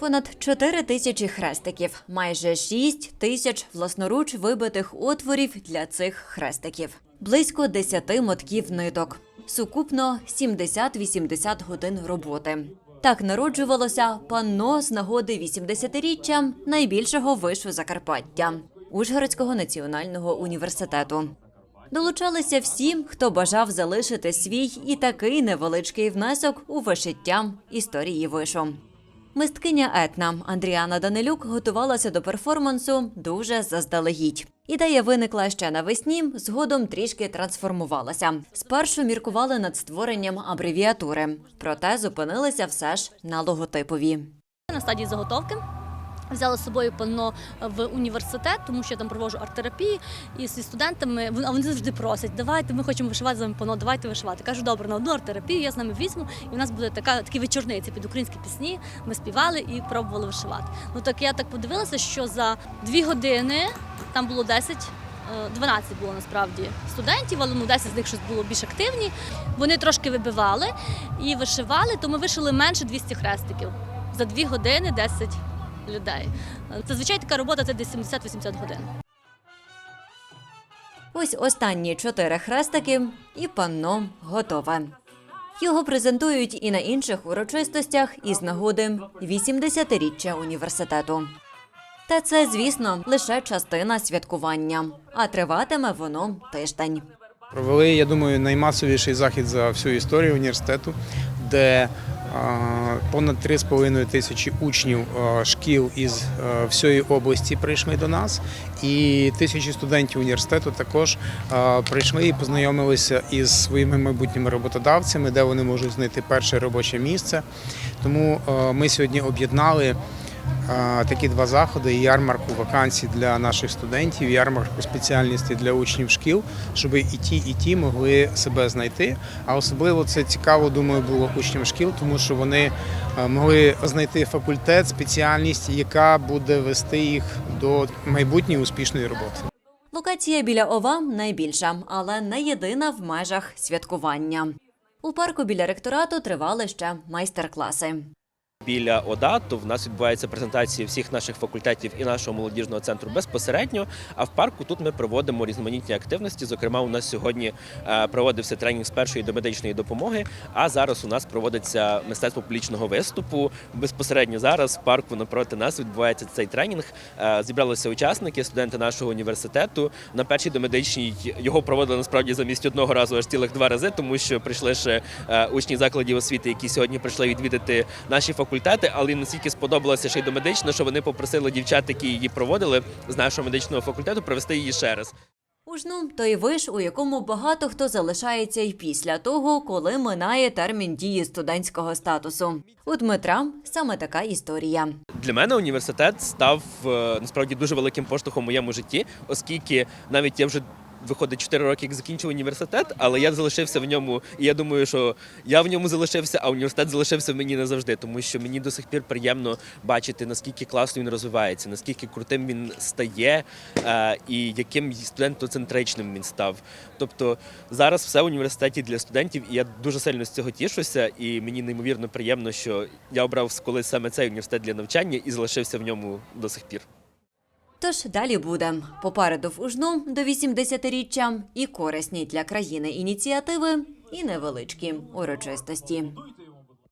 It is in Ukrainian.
Понад 4 тисячі хрестиків, майже 6 тисяч власноруч вибитих отворів для цих хрестиків, близько 10 мотків ниток, сукупно 70-80 годин роботи. Так народжувалося панно з нагоди 80-річчя найбільшого вишу Закарпаття Ужгородського національного університету. Долучалися всі, хто бажав залишити свій і такий невеличкий внесок у вишиття історії вишу. Мисткиня Етна Андріана Данилюк готувалася до перформансу дуже заздалегідь. Ідея виникла ще навесні, згодом трішки трансформувалася. Спершу міркували над створенням абревіатури, проте зупинилися все ж на логотипові. на стадії заготовки. Взяла з собою панно в університет, тому що я там проводжу арт-терапії і зі студентами. А вони завжди просять, давайте ми хочемо вишивати з вами панно, давайте вишивати. Кажу, добре, на одну арт-терапію я з ними візьму, і у нас буде така такі вечорниці під українські пісні. Ми співали і пробували вишивати. Ну так я так подивилася, що за дві години там було 10 е, 12 було насправді студентів, але ну 10 з них щось було більш активні. Вони трошки вибивали і вишивали, то ми вишили менше 200 хрестиків. За дві години 10 людей. Зазвичай така робота це десь 70-80 годин. Ось останні чотири хрестики, і панно готове. Його презентують і на інших урочистостях із нагоди 80-річчя університету. Та це, звісно, лише частина святкування, а триватиме воно тиждень. Провели, я думаю, наймасовіший захід за всю історію університету, де понад 3,5 тисячі учнів шкіл із а, всієї області прийшли до нас, і тисячі студентів університету також прийшли і познайомилися із своїми майбутніми роботодавцями, де вони можуть знайти перше робоче місце. Тому ми сьогодні об'єднали такі два заходи: ярмарку вакансій для наших студентів, ярмарку спеціальності для учнів шкіл, щоб і ті, і ті могли себе знайти. А особливо це цікаво, думаю, було учням шкіл, тому що вони могли знайти факультет, спеціальність, яка буде вести їх до майбутньої успішної роботи. Локація біля ОВА найбільша, але не єдина в межах святкування. У парку біля ректорату тривали ще майстер-класи. Біля ОДА, то в нас відбуваються презентації всіх наших факультетів і нашого молодіжного центру безпосередньо. А в парку тут ми проводимо різноманітні активності. Зокрема, у нас сьогодні е, проводився тренінг з першої до медичної допомоги. А зараз у нас проводиться мистецтво публічного виступу. Безпосередньо зараз в парку напроти нас відбувається цей тренінг. Е, Зібралися учасники, студенти нашого університету. На першій до медичній його проводили насправді замість одного разу аж цілих два рази, тому що прийшли ще е, учні закладів освіти, які сьогодні прийшли відвідати наші факультети, але їм настільки сподобалося ще й до медичного, що вони попросили дівчат, які її проводили з нашого медичного факультету, провести її ще раз. Ужну той виш, у якому багато хто залишається й після того, коли минає термін дії студентського статусу. У Дмитра саме така історія. Для мене університет став е, насправді дуже великим поштовхом у моєму житті, оскільки навіть я вже. Виходить 4 роки, як закінчив університет, але я залишився в ньому, і я думаю, що я в ньому залишився, а університет залишився в мені назавжди, тому що мені до сих пір приємно бачити, наскільки класно він розвивається, наскільки крутим він стає, е, і яким студентоцентричним він став. Тобто зараз все в університеті для студентів, і я дуже сильно з цього тішуся, і мені неймовірно приємно, що я обрав колись саме цей університет для навчання і залишився в ньому до сих пір. Тож далі буде попереду в Ужну до 80-річчя і корисні для країни ініціативи, і невеличкі урочистості.